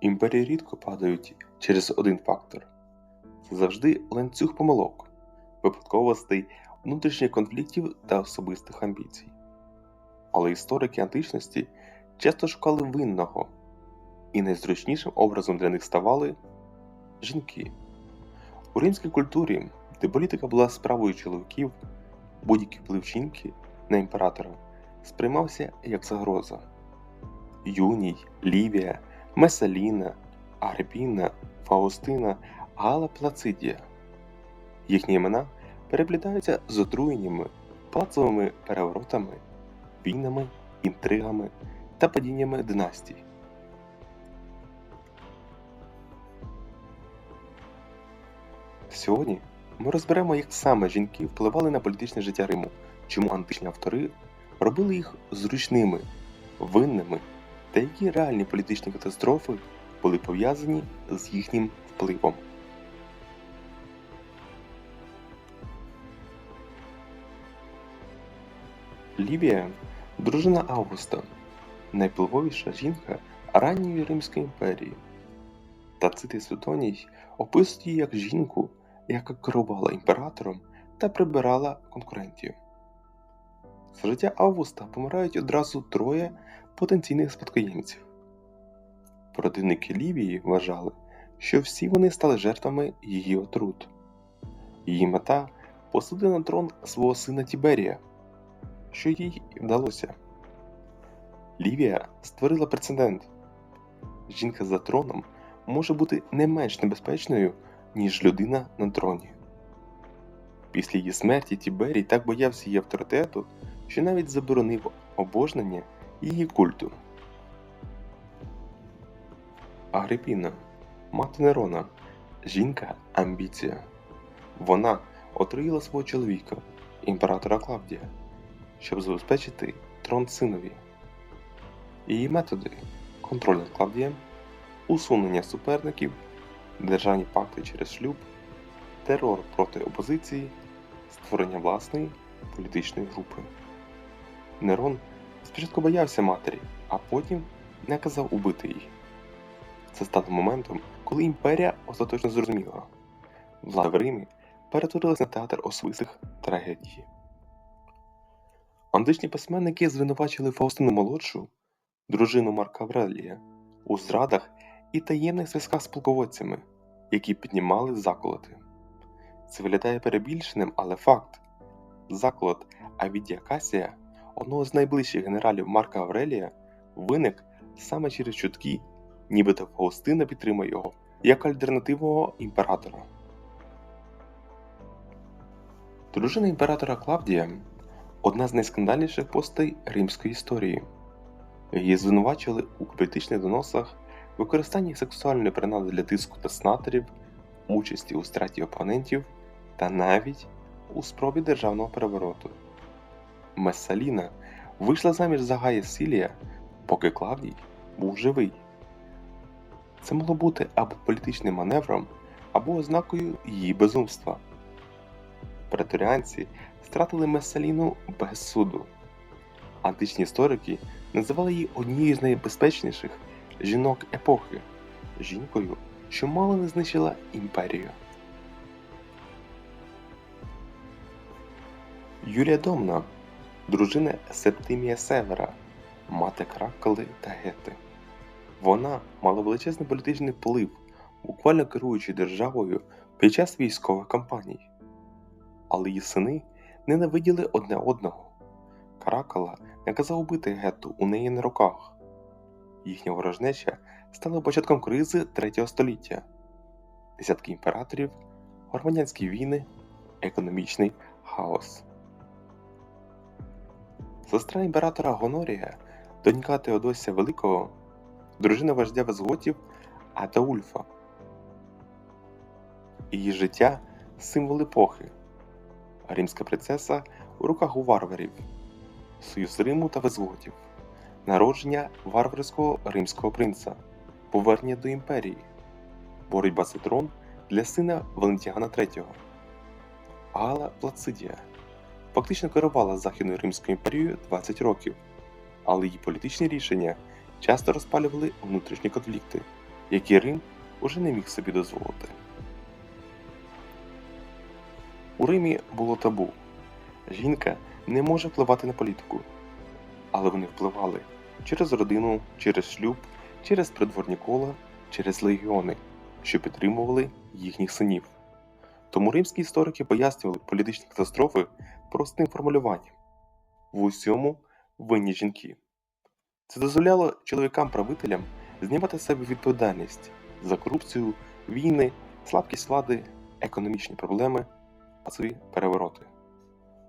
Імперії рідко падають через один фактор. Це завжди ланцюг помилок, випадковостей, внутрішніх конфліктів та особистих амбіцій. Але історики античності часто шукали винного, і найзручнішим образом для них ставали жінки. У римській культурі, де політика була справою чоловіків, будь-який вплив жінки на імператора сприймався як загроза. Юній, Лівія, Месаліна, Агрипіна, Фаустина, Гала Плацидія. Їхні імена переплітаються з отруєннями, плацовими переворотами, війнами, інтригами та падіннями династій. Сьогодні ми розберемо, як саме жінки впливали на політичне життя Риму, чому античні автори робили їх зручними, винними та які реальні політичні катастрофи були пов'язані з їхнім впливом. Лівія дружина Августа, найвпливовіша жінка ранньої Римської імперії. Тацит і Светоній описують її як жінку, яка керувала імператором та прибирала конкурентів. За життя Августа помирають одразу троє потенційних спадкоємців. Противники Лівії вважали, що всі вони стали жертвами її отрут. Її мета посадити на трон свого сина Тіберія, що їй вдалося. Лівія створила прецедент. Жінка за троном може бути не менш небезпечною, ніж людина на троні. Після її смерті Тіберій так боявся її авторитету, що навіть заборонив обожнення її культу. Агрипіна, мати Нерона, жінка амбіція. Вона отруїла свого чоловіка, імператора Клавдія, щоб забезпечити трон синові. Її методи контроль над Клавдієм, усунення суперників, державні пакти через шлюб, терор проти опозиції, створення власної політичної групи. Нерон спочатку боявся матері, а потім наказав убити її. Це стало моментом, коли імперія остаточно зрозуміла. Влада в Римі перетворилась на театр особистих трагедій. Античні письменники звинувачили Фаустину молодшу, дружину Марка Аврелія, у зрадах і таємних зв'язках з полководцями, які піднімали заколоти. Це виглядає перебільшеним, але факт. Заколот Авідія Касія, одного з найближчих генералів Марка Аврелія, виник саме через чутки, нібито Фаустина підтримує його як альтернативного імператора. Дружина імператора Клавдія одна з найскандальніших постей римської історії. Її звинувачили у політичних доносах, використанні сексуальної принади для тиску та снаторів, участі у страті опонентів та навіть у спробі державного перевороту. Месаліна вийшла заміж за Гая Сілія, поки Клавдій був живий. Це могло бути або політичним маневром, або ознакою її безумства. Преторіанці стратили Месаліну без суду. Античні історики називали її однією з найбезпечніших жінок епохи, жінкою, що мало не знищила імперію. Юлія Домна, дружина Септимія Севера, мати Кракали та Гети. Вона мала величезний політичний вплив, буквально керуючи державою під час військових кампаній. Але її сини ненавиділи одне одного. Каракала наказав убити Гету у неї на руках. Їхня ворожнеча стала початком кризи третього століття, десятки імператорів, громадянські війни, економічний хаос. Сестра імператора Гонорія, донька Теодосія Великого, дружина вождя Везготів Атаульфа. Її життя символ епохи, римська принцеса у руках у варварів, союз Риму та Везготів, народження варварського римського принца, повернення до імперії, боротьба за трон для сина Валентіана III. Гала Плацидія фактично керувала Західною Римською імперією 20 років, але її політичні рішення часто розпалювали внутрішні конфлікти, які Рим уже не міг собі дозволити. У Римі було табу. Жінка не може впливати на політику, але вони впливали через родину, через шлюб, через придворні кола, через легіони, що підтримували їхніх синів. Тому римські історики пояснювали політичні катастрофи простим формулюванням в усьому винні жінки. Це дозволяло чоловікам-правителям знімати з себе відповідальність за корупцію, війни, слабкість влади, економічні проблеми, масові перевороти.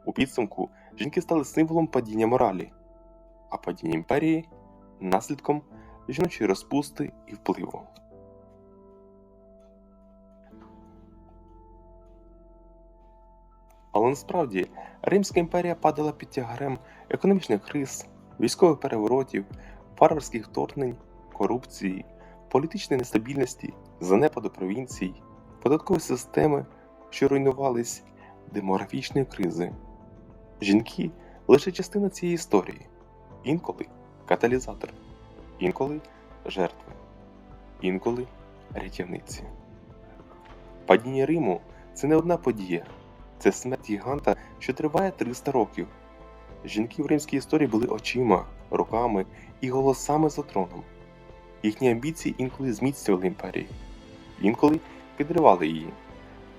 У підсумку жінки стали символом падіння моралі, а падіння імперії наслідком жіночої розпусти і впливу. Але насправді Римська імперія падала під тягарем економічних криз, військових переворотів, варварських вторгнень, корупції, політичної нестабільності, занепаду провінцій, податкової системи, що руйнувались, демографічної кризи. Жінки лише частина цієї історії, інколи каталізатор, інколи жертви, інколи рятівниці. Падіння Риму це не одна подія, це смерть гіганта, що триває 300 років. Жінки в римській історії були очима, руками і голосами за троном. Їхні амбіції інколи зміцнювали імперії, інколи підривали її.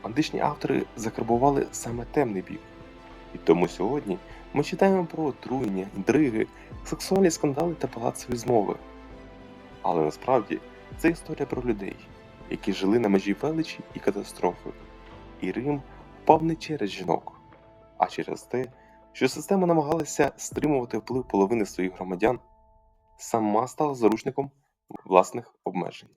Античні автори закарбували саме темний бік. І тому сьогодні ми читаємо про отруєння, інтриги, сексуальні скандали та палацові змови. Але насправді це історія про людей, які жили на межі величі і катастрофи. І Рим впав не через жінок, а через те, що система намагалася стримувати вплив половини своїх громадян, сама стала заручником власних обмежень.